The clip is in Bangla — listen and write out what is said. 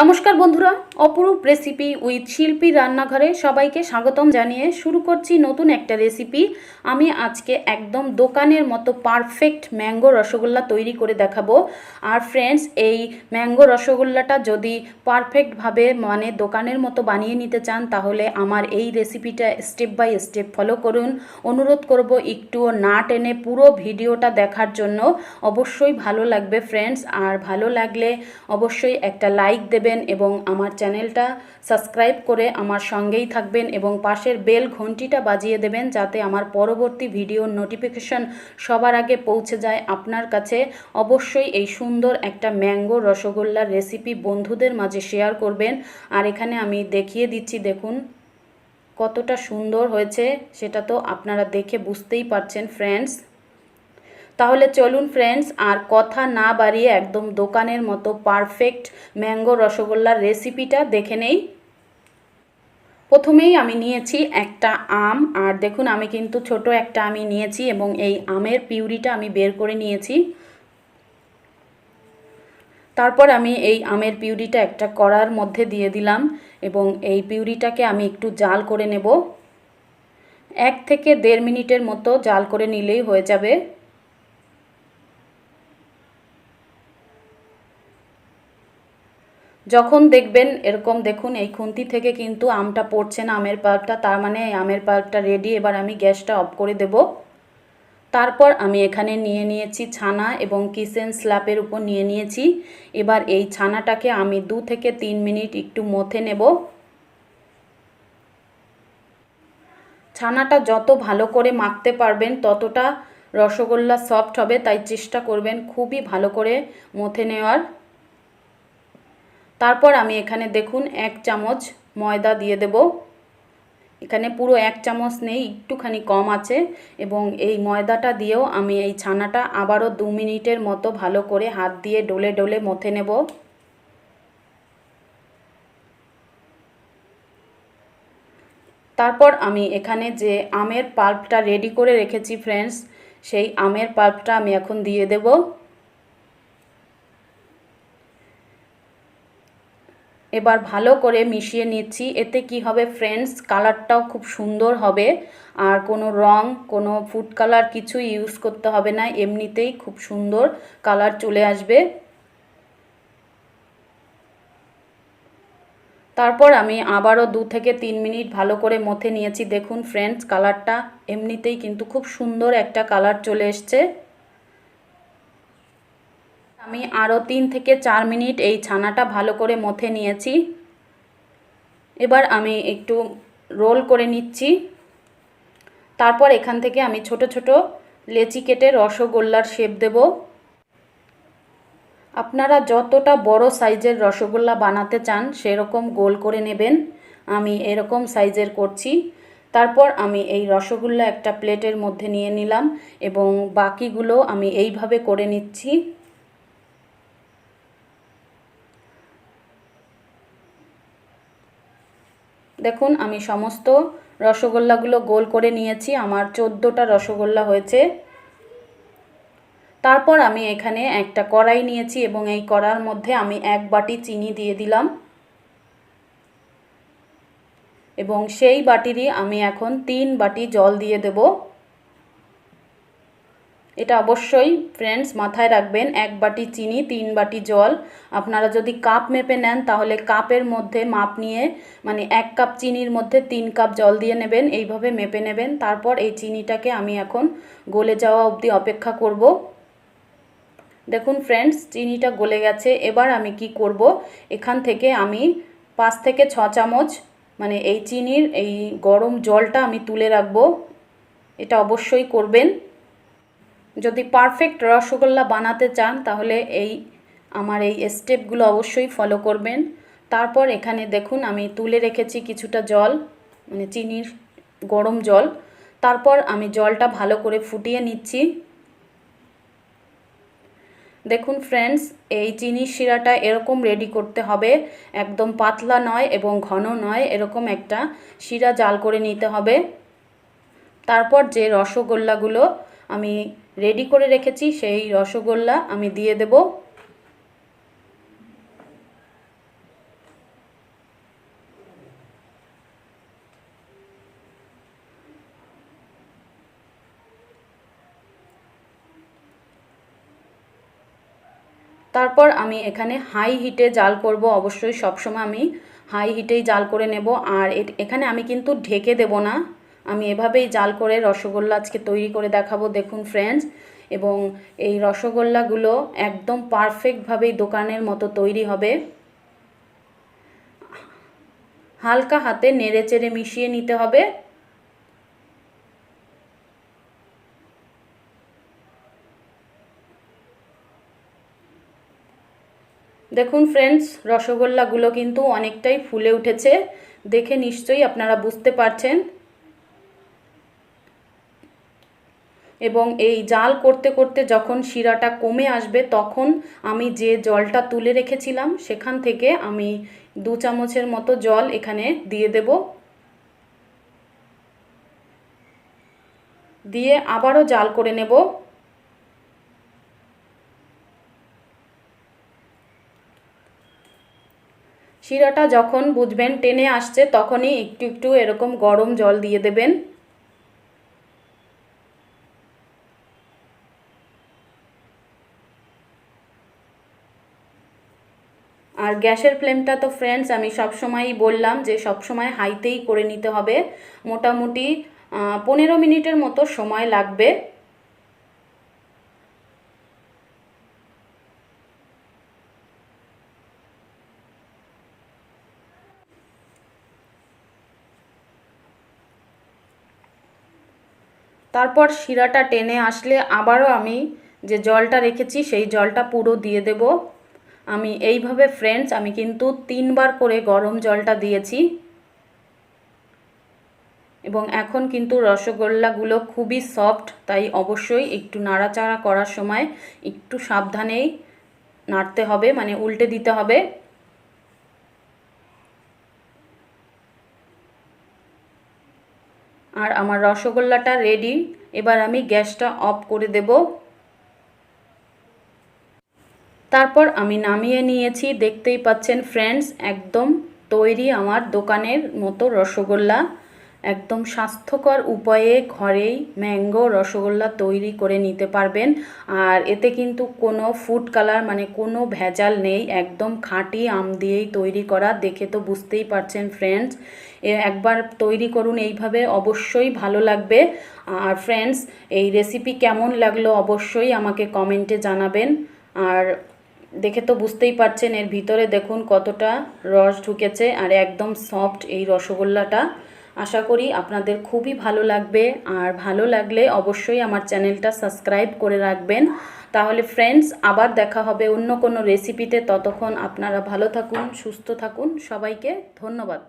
নমস্কার বন্ধুরা, অপরূপ রেসিপি উইথ শিল্পী রান্নাঘরে সবাইকে স্বাগতম জানিয়ে শুরু করছি নতুন একটা রেসিপি আমি আজকে একদম দোকানের মতো পারফেক্ট ম্যাঙ্গো রসগোল্লা তৈরি করে দেখাবো। আর ফ্রেন্ডস এই ম্যাঙ্গো রসগোল্লাটা যদি পারফেক্টভাবে মানে দোকানের মতো বানিয়ে নিতে চান, তাহলে আমার এই রেসিপিটা স্টেপ বাই স্টেপ ফলো করুন। অনুরোধ করব একটুও না টেনে পুরো ভিডিওটা দেখার জন্য। অবশ্যই ভালো লাগবে ফ্রেন্ডস আর ভালো লাগলে অবশ্যই একটা লাইক দেবেন এবং আমার চ্যানেলটা সাবস্ক্রাইব করে আমার সঙ্গেই থাকবেন এবং পাশের বেল ঘন্টিটা বাজিয়ে দেবেন যাতে আমার পরবর্তী ভিডিওর নোটিফিকেশন সবার আগে পৌঁছে যায় আপনার কাছে। অবশ্যই এই সুন্দর একটা ম্যাঙ্গো রসগোল্লার রেসিপি বন্ধুদের মাঝে শেয়ার করবেন। আর এখানে আমি দেখিয়ে দিচ্ছি, দেখুন, কতটা সুন্দর হয়েছে, সেটা তো আপনারা দেখে বুঝতেই পারছেন ফ্রেন্ডস তাহলে চলুন ফ্রেন্ডস আর কথা না বাড়িয়ে একদম দোকানের মতো পারফেক্ট ম্যাঙ্গো রসগোল্লার রেসিপিটা দেখে নেই। প্রথমেই আমি নিয়েছি একটা আম, আর দেখুন আমি কিন্তু ছোট একটা আমি নিয়েছি এবং এই আমের পিউরিটা আমি বের করে নিয়েছি। তারপর আমি এই আমের পিউরিটা একটা কড়ার মধ্যে দিয়ে দিলাম এবং এই পিউরিটাকে আমি একটু জাল করে নেব। এক থেকে দেড় মিনিটের মতো জাল করে নিলেই হয়ে যাবে। যখন দেখবেন এরকম, দেখুন এই খুন্তি থেকে কিন্তু আমটা পড়ছে না, আমের পাল্পটা, তার মানে আমের পাল্পটা রেডি এবার আমি গ্যাসটা অফ করে দেব। তারপর আমি এখানে নিয়ে নিয়েছি ছানা এবং কিচেন স্ল্যাপের উপর নিয়ে নিয়েছি। এবার এই ছানাটাকে আমি দু থেকে তিন মিনিট একটু মথে নেব। ছানাটা যত ভালো করে মাখতে পারবেন, ততটা রসগোল্লা সফট হবে, তাই চেষ্টা করবেন খুবই ভালো করে মথে নেওয়ার। তারপর আমি এখানে দেখুন এক চামচ ময়দা দিয়ে দেব। এখানে পুরো এক চামচ নেই, একটুখানি কম আছে এবং এই ময়দাটা দিয়েও আমি এই ছানাটা আবারও দু মিনিটের মতো ভালো করে হাত দিয়ে ডলে ডলে মথে নেব। তারপর আমি এখানে যে আমের পাল্পটা রেডি করে রেখেছি ফ্রেন্ডস, সেই আমের পাল্পটা আমি এখন দিয়ে দেবো। এবার ভালো করে মিশিয়ে নিচ্ছি। এতে কি হবে ফ্রেন্ডস কালারটাও খুব সুন্দর হবে। আর কোনো রং, কোনো ফুড কালার কিছু ইউজ করতে হবে না। এমনিতেই খুব সুন্দর কালার চলে আসবে। তারপর আমি আবারও দু থেকে তিন মিনিট ভালো করে মথে নিয়েছি। দেখুন ফ্রেন্ডস কালারটা এমনিতেই কিন্তু খুব সুন্দর একটা কালার চলে এসছে। আমি আরও তিন থেকে চার মিনিট এই ছানাটা ভালো করে মথে নিয়েছি। এবার আমি একটু রোল করে নিচ্ছি। তারপর এখান থেকে আমি ছোট ছোট লেচি কেটে রসগোল্লার শেপ দেব। আপনারা যতটা বড় সাইজের রসগোল্লা বানাতে চান, সেরকম গোল করে নেবেন। আমি এরকম সাইজের করছি। তারপর আমি এই রসগোল্লা একটা প্লেটের মধ্যে নিয়ে নিলাম এবং বাকিগুলো আমি এইভাবে করে নিচ্ছি। দেখুন, আমি সমস্ত রসগোল্লাগুলো গোল করে নিয়েছি। আমার চোদ্দোটা রসগোল্লা হয়েছে। তারপর আমি এখানে একটা কড়াই নিয়েছি এবং এই কড়ার মধ্যে আমি এক বাটি চিনি দিয়ে দিলাম। এবং সেই বাটিরই আমি এখন তিন বাটি জল দিয়ে দেবো। এটা অবশ্যই ফ্রেন্ডস মাথায় রাখবেন, এক বাটি চিনি, তিন বাটি জল। আপনারা যদি কাপ মেপে নেন, তাহলে কাপের মধ্যে মাপ নিয়ে মানে এক কাপ চিনির মধ্যে তিন কাপ জল দিয়ে নেবেন, এইভাবে মেপে নেবেন। তারপর এই চিনিটাকে আমি এখন গলে যাওয়া অবধি অপেক্ষা করব। দেখুন ফ্রেন্ডস চিনিটা গলে গেছে। এবার আমি কি করব? এখান থেকে আমি পাঁচ থেকে ছ চামচ মানে এই চিনির, এই গরম জলটা আমি তুলে রাখব। এটা অবশ্যই করবেন। যদি পারফেক্ট রসগোল্লা বানাতে চান, তাহলে এই, আমার এই স্টেপগুলো অবশ্যই ফলো করবেন। তারপর এখানে দেখুন, আমি তুলে রেখেছি কিছুটা জল মানে চিনির গরম জল। তারপর আমি জলটা ভালো করে ফুটিয়ে নিচ্ছি। দেখুন ফ্রেন্ডস এই চিনির শিরাটা এরকম রেডি করতে হবে। একদম পাতলা নয় এবং ঘন নয়, এরকম একটা শিরা জাল করে নিতে হবে। তারপর যে রসগোল্লাগুলো আমি রেডি করে রেখেছি, সেই রসগোল্লা আমি দিয়ে দেব। তারপর আমি এখানে হাই হিটে জাল করব, অবশ্যই সবসময় আমি হাই হিটেই জাল করে নেব। আর এখানে আমি কিন্তু ঢেকে দেব না। আমি এভাবেই জাল করে রসগোল্লা আজকে তৈরি করে দেখাবো, দেখুন ফ্রেন্ডস এবং এই রসগোল্লাগুলো একদম পারফেক্টভাবেই দোকানের মতো তৈরি হবে। হালকা হাতে নেড়ে চেড়ে মিশিয়ে নিতে হবে। দেখুন ফ্রেন্ডস রসগোল্লাগুলো কিন্তু অনেকটাই ফুলে উঠেছে। দেখে নিশ্চয়ই আপনারা বুঝতে পারছেন। এবং এই জাল করতে করতে যখন শিরাটা কমে আসবে, তখন আমি যে জলটা তুলে রেখেছিলাম, সেখান থেকে আমি দু চামচের মতো জল এখানে দিয়ে দেব। দিয়ে আবারও জাল করে নেব। শিরাটা যখন বুঝবেন টেনে আসছে, তখনই একটু একটু এরকম গরম জল দিয়ে দেবেন। আর গ্যাসের ফ্লেমটা তো ফ্রেন্ডস আমি সবসময়ই বললাম যে সবসময় হাইতেই করে নিতে হবে। মোটামুটি পনেরো মিনিটের মতো সময় লাগবে। তারপর শিরাটা টেনে আসলে আবারও আমি যে জলটা রেখেছি, সেই জলটা পুরো দিয়ে দেব। আমি এইভাবে ফ্রেন্ডস আমি কিন্তু তিনবার করে গরম জলটা দিয়েছি। এবং এখন কিন্তু রসগোল্লাগুলো খুবই সফট তাই অবশ্যই একটু নাড়াচাড়া করার সময় একটু সাবধানেই নাড়তে হবে মানে উল্টে দিতে হবে। আর আমার রসগোল্লাটা রেডি এবার আমি গ্যাসটা অফ করে দেব। তারপর আমি নামিয়ে নিয়েছি, দেখতেই পাচ্ছেন ফ্রেন্ডস একদম তৈরি আমার দোকানের মতো রসগোল্লা। একদম স্বাস্থ্যকর উপায়ে ঘরেই ম্যাঙ্গো রসগোল্লা তৈরি করে নিতে পারবেন। আর এতে কিন্তু কোনো ফুড কালার মানে কোনো ভেজাল নেই, একদম খাঁটি আম দিয়েই তৈরি করা। দেখে তো বুঝতেই পারছেন ফ্রেন্ডস একবার তৈরি করুন, এইভাবে অবশ্যই ভালো লাগবে। আর ফ্রেন্ডস এই রেসিপি কেমন লাগল অবশ্যই আমাকে কমেন্টে জানাবেন। আর দেখে তো বুঝতেই পারছেন, এর ভিতরে দেখুন কতটা রস ঢুকেছে আর একদম সফট এই রসগোল্লাটা। আশা করি আপনাদের খুবই ভালো লাগবে আর ভালো লাগলে অবশ্যই আমার চ্যানেলটা সাবস্ক্রাইব করে রাখবেন। তাহলে ফ্রেন্ডস আবার দেখা হবে অন্য কোনো রেসিপিতে ততক্ষণ আপনারা ভালো থাকুন, সুস্থ থাকুন। সবাইকে ধন্যবাদ।